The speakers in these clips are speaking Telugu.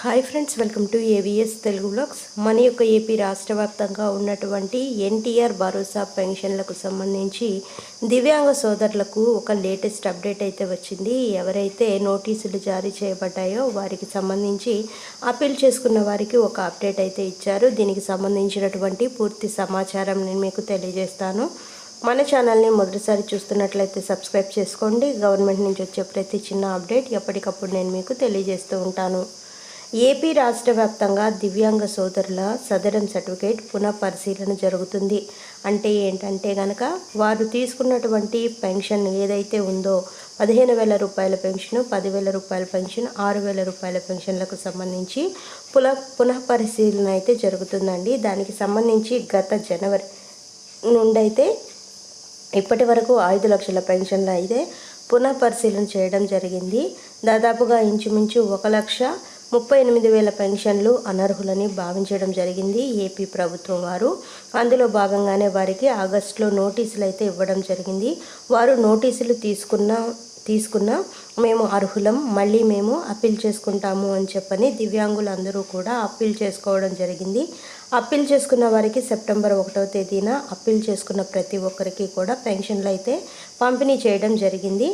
Hi friends welcome to AVS Telugu blogs. మన యొక్క ఏపీ రాష్ట్ర వ్యాప్తంగా ఉన్నటువంటి ఎన్టీఆర్ భరోసా పెన్షన్లకు సంబంధించి దివ్యాంగ సోదరులకు ఒక లేటెస్ట్ అప్డేట్ అయితే వచ్చింది. ఎవరైతే నోటీసులు జారీ చేయబడ్డాయో వారికి సంబంధించి అప్పీల్ చేసుకున్న వారికి ఒక అప్డేట్ అయితే ఇచ్చారు. దీనికి సంబంధించినటువంటి పూర్తి సమాచారం నేను మీకు తెలియజేస్తాను. మన ఛానల్ని మొదటిసారి చూస్తున్నట్లయితే సబ్స్క్రైబ్ చేసుకోండి. గవర్నమెంట్ నుంచి వచ్చే ప్రతి చిన్న అప్డేట్ ఎప్పటికప్పుడు నేను మీకు తెలియజేస్తూ ఉంటాను. ఏపీ రాష్ట్ర వ్యాప్తంగా దివ్యాంగ సోదరుల సదరం సర్టిఫికేట్ పునఃపరిశీలన జరుగుతుంది. అంటే ఏంటంటే గనక వారు తీసుకున్నటువంటి పెన్షన్ ఏదైతే ఉందో పదిహేను వేల రూపాయల పెన్షన్ పదివేల రూపాయల పెన్షన్ ఆరు వేల రూపాయల పెన్షన్లకు సంబంధించి పునః పునఃపరిశీలన అయితే జరుగుతుందండి. దానికి సంబంధించి గత జనవరి నుండి అయితే ఇప్పటి వరకు ఐదు లక్షల పెన్షన్లు అయితే పునఃపరిశీలన చేయడం జరిగింది. దాదాపుగా ఇంచుమించు ఒక లక్ష ముప్పై ఎనిమిది వేల పెన్షన్లు అనర్హులని భావించడం జరిగింది ఏపీ ప్రభుత్వం వారు. అందులో భాగంగానే వారికి ఆగస్టులో నోటీసులు అయితే ఇవ్వడం జరిగింది. వారు నోటీసులు తీసుకున్న తీసుకున్న మేము అర్హులం మళ్ళీ మేము అప్పీల్ చేసుకుంటాము అని చెప్పని దివ్యాంగులందరూ కూడా అప్పీల్ చేసుకోవడం జరిగింది. అప్పీల్ చేసుకున్న వారికి సెప్టెంబర్ ఒకటవ తేదీన అప్పీల్ చేసుకున్న ప్రతి ఒక్కరికి కూడా పెన్షన్లు అయితే పంపిణీ చేయడం జరిగింది.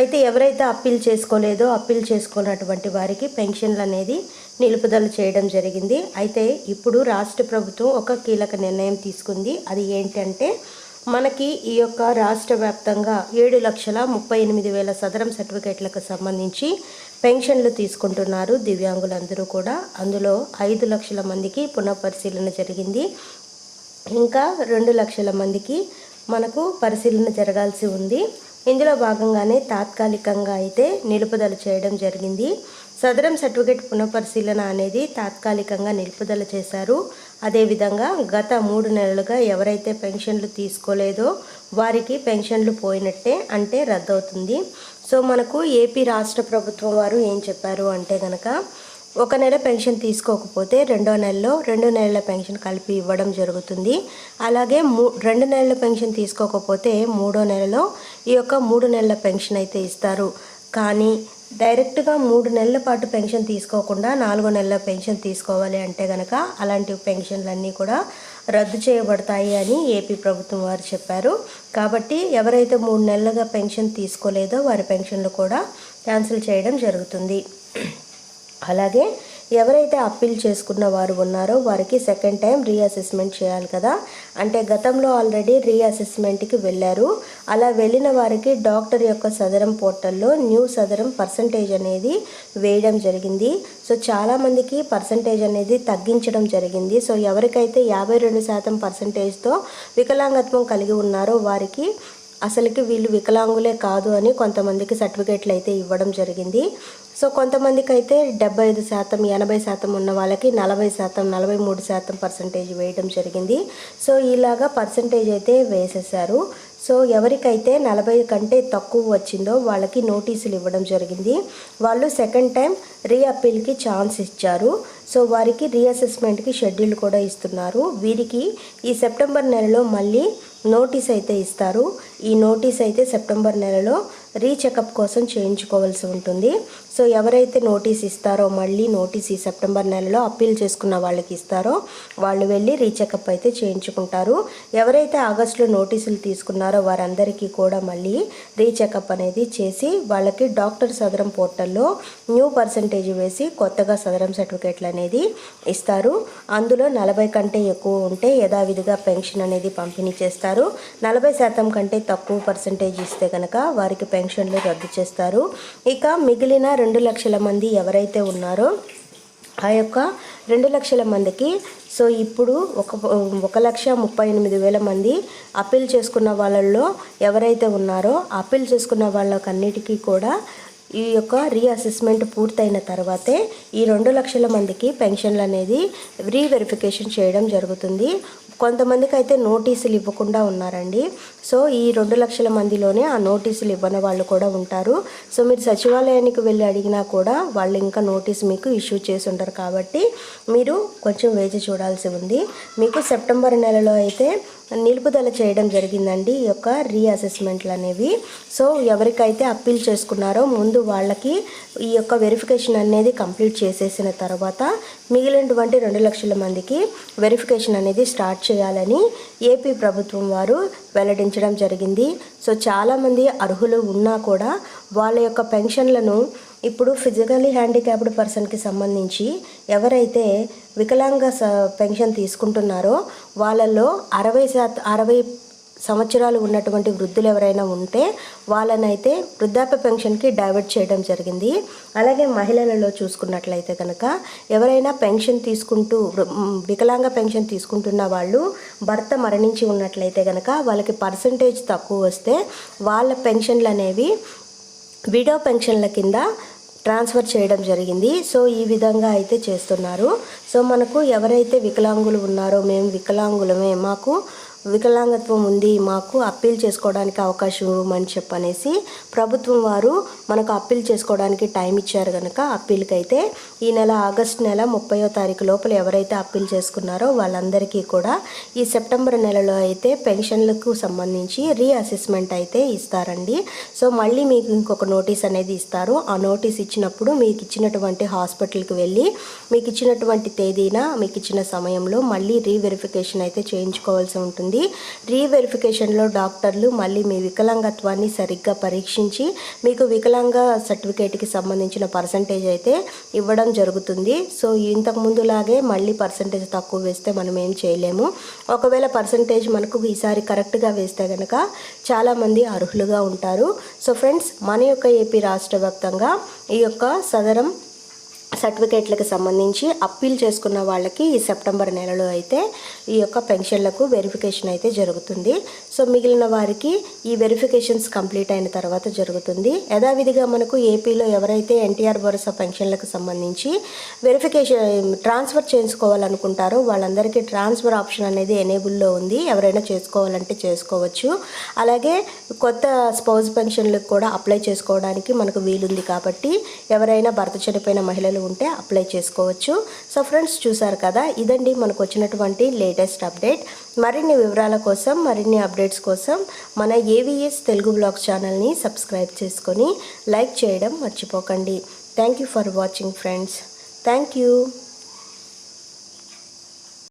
అయితే ఎవరైతే అప్పీల్ చేసుకోలేదో అప్పీల్ చేసుకున్నటువంటి వారికి పెన్షన్లు అనేది నిలుపుదల చేయడం జరిగింది. అయితే ఇప్పుడు రాష్ట్ర ప్రభుత్వం ఒక కీలక నిర్ణయం తీసుకుంది. అది ఏంటంటే మనకి ఈ యొక్క రాష్ట్ర వ్యాప్తంగా ఏడు లక్షల ముప్పై ఎనిమిది వేల సదరం సర్టిఫికేట్లకు సంబంధించి పెన్షన్లు తీసుకుంటున్నారు దివ్యాంగులందరూ కూడా. అందులో ఐదు లక్షల మందికి పునఃపరిశీలన జరిగింది. ఇంకా రెండు లక్షల మందికి మనకు పరిశీలన జరగాల్సి ఉంది. ఇందులో భాగంగానే తాత్కాలికంగా అయితే నిలుపుదల చేయడం జరిగింది. సదరం సర్టిఫికేట్ పునఃపరిశీలన అనేది తాత్కాలికంగా నిలుపుదల చేశారు. అదేవిధంగా గత మూడు నెలలుగా ఎవరైతే పెన్షన్లు తీసుకోలేదో వారికి పెన్షన్లు పోయినట్టే అంటే రద్దవుతుంది. సో మనకు ఏపీ రాష్ట్ర ప్రభుత్వం వారు ఏం చెప్పారు అంటే కనుక ఒక నెల పెన్షన్ తీసుకోకపోతే రెండో నెలలో రెండు నెలల పెన్షన్ కలిపి ఇవ్వడం జరుగుతుంది. అలాగే మూ రెండు నెలల పెన్షన్ తీసుకోకపోతే మూడో నెలలో ఈ యొక్క మూడు నెలల పెన్షన్ అయితే ఇస్తారు. కానీ డైరెక్ట్గా మూడు నెలల పాటు పెన్షన్ తీసుకోకుండా నాలుగో నెలల పెన్షన్ తీసుకోవాలి అంటే కనుక అలాంటి పెన్షన్లన్నీ కూడా రద్దు చేయబడతాయి అని ఏపీ ప్రభుత్వం వారు చెప్పారు. కాబట్టి ఎవరైతే మూడు నెలలుగా పెన్షన్ తీసుకోలేదో వారి పెన్షన్లు కూడా క్యాన్సిల్ చేయడం జరుగుతుంది. అలాగే ఎవరైతే అప్పీల్ చేసుకున్న వారు ఉన్నారో వారికి సెకండ్ టైం రీఅసెస్మెంట్ చేయాలి కదా. అంటే గతంలో ఆల్రెడీ రీఅసెస్మెంట్కి వెళ్ళారు. అలా వెళ్ళిన వారికి డాక్టర్ యొక్క సదరం పోర్టల్లో న్యూ సదరం పర్సంటేజ్ అనేది వేయడం జరిగింది. సో చాలామందికి పర్సంటేజ్ అనేది తగ్గించడం జరిగింది. సో ఎవరికైతే యాభై రెండు శాతం పర్సంటేజ్తో వికలాంగత్వం కలిగి ఉన్నారో వారికి అసలుకి వీళ్ళు వికలాంగులే కాదు అని కొంతమందికి సర్టిఫికేట్లు అయితే ఇవ్వడం జరిగింది. సో కొంతమందికి అయితే డెబ్బై ఐదు శాతం ఎనభై శాతం ఉన్న వాళ్ళకి నలభై శాతం నలభై మూడు శాతం పర్సంటేజ్ వేయడం జరిగింది. సో ఇలాగా పర్సంటేజ్ అయితే వేసేసారు సో ఎవరికైతే నలభై కంటే తక్కువ వచ్చిందో వాళ్ళకి నోటీసులు ఇవ్వడం జరిగింది. వాళ్ళు సెకండ్ టైం రీఅప్పీల్కి ఛాన్స్ ఇచ్చారు. సో వారికి రీఅసెస్మెంట్కి షెడ్యూల్ కూడా ఇస్తున్నారు. వీరికి ఈ సెప్టెంబర్ నెలలో మళ్ళీ నోటీస్ అయితే ఇస్తారు. ఈ నోటీస్ అయితే సెప్టెంబర్ నెలలో రీచెకప్ కోసం చేయించుకోవాల్సి ఉంటుంది. సో ఎవరైతే నోటీస్ ఇస్తారో మళ్ళీ నోటీస్ ఈ సెప్టెంబర్ నెలలో అప్పీల్ చేసుకున్న వాళ్ళకి ఇస్తారో వాళ్ళు వెళ్ళి రీచెకప్ అయితే చేయించుకుంటారు. ఎవరైతే ఆగస్టులో నోటీసులు తీసుకున్నారో వారందరికీ కూడా మళ్ళీ రీచెకప్ అనేది చేసి వాళ్ళకి డాక్టర్ సదరం పోర్టల్లో న్యూ పర్సంటేజ్ వేసి కొత్తగా సదరం సర్టిఫికేట్లు అనేది ఇస్తారు. అందులో నలభై కంటే ఎక్కువ ఉంటే యథావిధిగా పెన్షన్ అనేది పంపిణీ చేస్తారు. నలభై శాతం కంటే తక్కువ పర్సంటేజ్ ఇస్తే కనుక వారికి పెన్షన్లు రద్దు చేస్తారు. ఇక మిగిలిన రెండు లక్షల మంది ఎవరైతే ఉన్నారో ఆ యొక్క రెండు లక్షల మందికి సో ఇప్పుడు ఒక ఒక లక్ష ముప్పై ఎనిమిది వేల మంది అప్పీల్ చేసుకున్న వాళ్ళల్లో ఎవరైతే ఉన్నారో అప్పీల్ చేసుకున్న వాళ్ళకన్నిటికీ కూడా ఈ యొక్క రీఅసెస్మెంట్ పూర్తయిన తర్వాతే ఈ రెండు లక్షల మందికి పెన్షన్లు అనేది రీవెరిఫికేషన్ చేయడం జరుగుతుంది. కొంతమందికి అయితే నోటీసులు ఇవ్వకుండా ఉన్నారండి. సో ఈ రెండు లక్షల మందిలోనే ఆ నోటీసులు ఇవ్వని వాళ్ళు కూడా ఉంటారు. సో మీరు సచివాలయానికి వెళ్ళి అడిగినా కూడా వాళ్ళు ఇంకా నోటీస్ మీకు ఇష్యూ చేసి ఉంటారు కాబట్టి మీరు కొంచెం వేచి చూడాల్సి ఉంది. మీకు సెప్టెంబర్ నెలలో అయితే నిలుపుదల చేయడం జరిగిందండి ఈ యొక్క రీఅసెస్మెంట్లు అనేవి. సో ఎవరికైతే అప్పీల్ చేసుకున్నారో ముందు వాళ్ళకి ఈ యొక్క వెరిఫికేషన్ అనేది కంప్లీట్ చేసేసిన తర్వాత మిగిలినటువంటి రెండు లక్షల మందికి వెరిఫికేషన్ అనేది స్టార్ట్ చేయాలని ఏపీ ప్రభుత్వం వారు వెల్లడించడం జరిగింది. సో చాలామంది అర్హులు ఉన్నా కూడా వాళ్ళ యొక్క పెన్షన్లను ఇప్పుడు ఫిజికల్లీ హ్యాండిక్యాప్డ్ పర్సన్కి సంబంధించి ఎవరైతే వికలాంగ స పెన్షన్ తీసుకుంటున్నారో వాళ్ళల్లో అరవై శాత అరవై సంవత్సరాలు ఉన్నటువంటి వృద్ధులు ఎవరైనా ఉంటే వాళ్ళనైతే వృద్ధాప్య పెన్షన్కి డైవర్ట్ చేయడం జరిగింది. అలాగే మహిళలలో చూసుకున్నట్లయితే కనుక ఎవరైనా పెన్షన్ తీసుకుంటూ వికలాంగ పెన్షన్ తీసుకుంటున్న వాళ్ళు భర్త మరణించి ఉన్నట్లయితే కనుక వాళ్ళకి పర్సంటేజ్ తక్కువ వస్తే వాళ్ళ పెన్షన్లు అనేవి విడో పెన్షన్ల కింద ట్రాన్స్ఫర్ చేయడం జరిగింది. సో ఈ విధంగా అయితే చేస్తున్నారు. సో మనకు ఎవరైతే వికలాంగులు ఉన్నారో మేము వికలాంగులమే. మాకు వికలాంగత్వం ఉంది మాకు అప్పీల్ చేసుకోవడానికి అవకాశం ఇవ్వమని చెప్పనేసి ప్రభుత్వం వారు మనకు అప్పీల్ చేసుకోవడానికి టైం ఇచ్చారు కనుక అప్పీల్కి అయితే ఈ నెల ఆగస్ట్ నెల ముప్పయో తారీఖు లోపల ఎవరైతే అప్పీల్ చేసుకున్నారో వాళ్ళందరికీ కూడా ఈ సెప్టెంబర్ నెలలో అయితే పెన్షన్లకు సంబంధించి రీఅసెస్మెంట్ అయితే ఇస్తారండి. సో మళ్ళీ మీకు ఇంకొక నోటీస్ అనేది ఇస్తారు. ఆ నోటీస్ ఇచ్చినప్పుడు మీకు ఇచ్చినటువంటి హాస్పిటల్కి వెళ్ళి మీకు ఇచ్చినటువంటి తేదీన మీకు ఇచ్చిన సమయంలో మళ్ళీ రీవెరిఫికేషన్ అయితే చేయించుకోవాల్సి ఉంటుంది. రీవెరిఫికేషన్లో డాక్టర్లు మళ్ళీ మీ వికలాంగత్వాన్ని సరిగ్గా పరీక్షించి మీకు వికలాంగ సర్టిఫికేట్కి సంబంధించిన పర్సంటేజ్ అయితే ఇవ్వడం జరుగుతుంది. సో ఇంతకు ముందులాగే మళ్ళీ పర్సంటేజ్ తక్కువ వేస్తే మనం ఏం చేయలేము. ఒకవేళ పర్సంటేజ్ మనకు ఈసారి కరెక్ట్గా వేస్తే కనుక చాలామంది అర్హులుగా ఉంటారు. సో ఫ్రెండ్స్ మన యొక్క ఏపీ రాష్ట్ర వ్యాప్తంగా ఈ యొక్క సదరం సర్టిఫికేట్లకు సంబంధించి అప్పీల్ చేసుకున్న వాళ్ళకి ఈ సెప్టెంబర్ నెలలో అయితే ఈ యొక్క పెన్షన్లకు వెరిఫికేషన్ అయితే జరుగుతుంది. సో మిగిలిన వారికి ఈ వెరిఫికేషన్స్ కంప్లీట్ అయిన తర్వాత జరుగుతుంది. యథావిధిగా మనకు ఏపీలో ఎవరైతే ఎన్టీఆర్ భరోసా పెన్షన్లకు సంబంధించి వెరిఫికేషన్ ట్రాన్స్ఫర్ చేసుకోవాలనుకుంటారో వాళ్ళందరికీ ట్రాన్స్ఫర్ ఆప్షన్ అనేది ఎనేబుల్లో ఉంది. ఎవరైనా చేసుకోవాలంటే చేసుకోవచ్చు. అలాగే కొత్త స్పౌజ్ పెన్షన్లకు కూడా అప్లై చేసుకోవడానికి మనకు వీలుంది కాబట్టి ఎవరైనా భర్త చనిపోయిన మహిళలు ఉంటే అప్లై చేసుకోవచ్చు. సో ఫ్రెండ్స్ చూసారు కదా ఇదండి మనకు వచ్చినటువంటి లేటెస్ట్ అప్డేట్ మరిన్ని వివరాల కోసం మరిన్ని అప్డేట్స్ కోసం మన ఏవిఎస్ తెలుగు బ్లాగ్ ఛానల్ని సబ్స్క్రైబ్ చేసుకొని లైక్ చేయడం మర్చిపోకండి. Thank you for watching friends thank you